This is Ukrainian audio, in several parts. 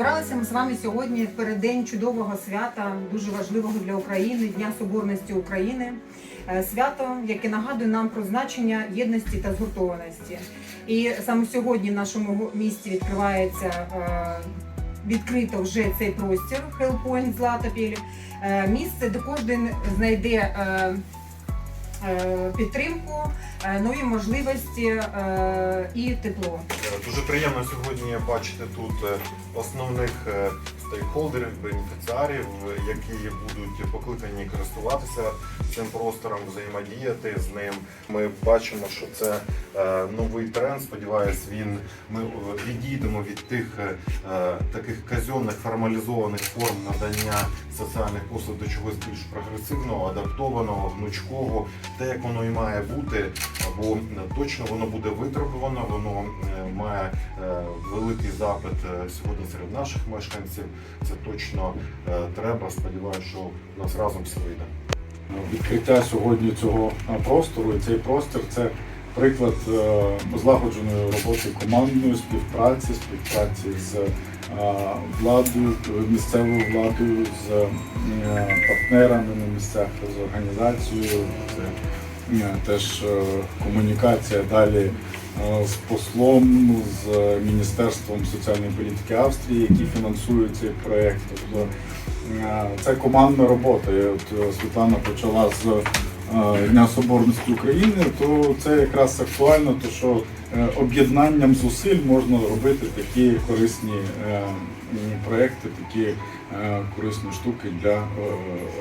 Зібралися ми з вами сьогодні в переддень чудового свята, дуже важливого для України Дня Соборності України. Е, Свято, яке нагадує нам про значення єдності та згуртованості. І саме сьогодні в нашому місті відкривається е, відкрито вже цей простір Hellpoint Златопіль. Місце, де кожен знайде е, підтримку, е, нові можливості е, і тепло. Е, Дуже приємно сьогодні бачити тут е, основних е, стейкхолдерів, бенефіціарів, е, які будуть покликані користуватися цим простором, взаємодіяти з ним. Ми бачимо, що це е, новий тренд. Сподіваюсь, він ми е, відійдемо від тих е, е, таких казенних формалізованих форм надання соціальних послуг до чогось більш прогресивного, адаптованого, гнучкого, те, як воно і має бути, бо е, точно воно буде витребувано, воно е, має е, великий запит сьогодні серед наших мешканців. Це точно треба. Сподіваюся, що у нас разом все вийде. Відкриття сьогодні цього простору і цей простір це приклад злагодженої роботи командної співпраці, співпраці з владою, місцевою владою, з е, партнерами на місцях, з організацією. Це теж е, комунікація далі е, з послом, з Міністерством соціальної політики Австрії, які фінансують цей проєкт. Тобто Це командна робота. От Світлана почала з Дня Соборності України, то це якраз актуально, то що е, об'єднанням зусиль можна робити такі корисні е, проекти, такі е, корисні штуки для е,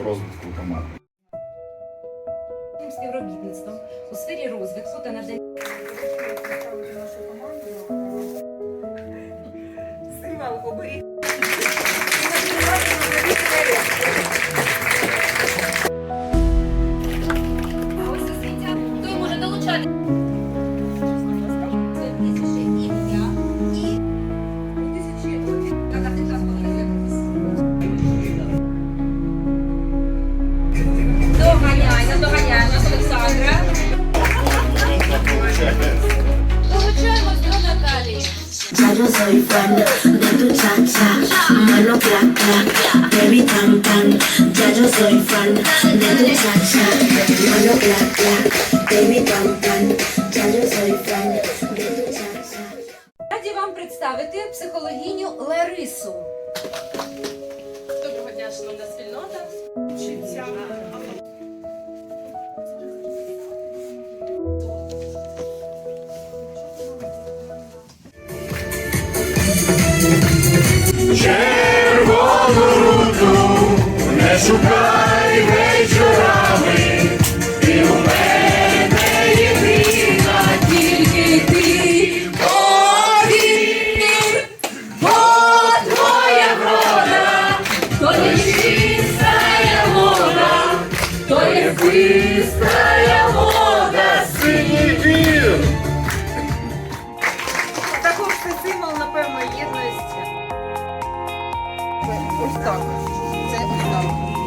розвитку громади. співробітництвом у сфері розвитку та надання Олександра. Долучаємось до Наталії. Раді вам представити психологиню Ларису. Доброго дня, шановна спільнота. червону руду не шукай вечорами, і у мене єдина тільки ти повір, бо твоя врода, то є чистая вода, то є чистая вода, синій вір. Також цей символ, напевно, є. Ось так. Це ось так.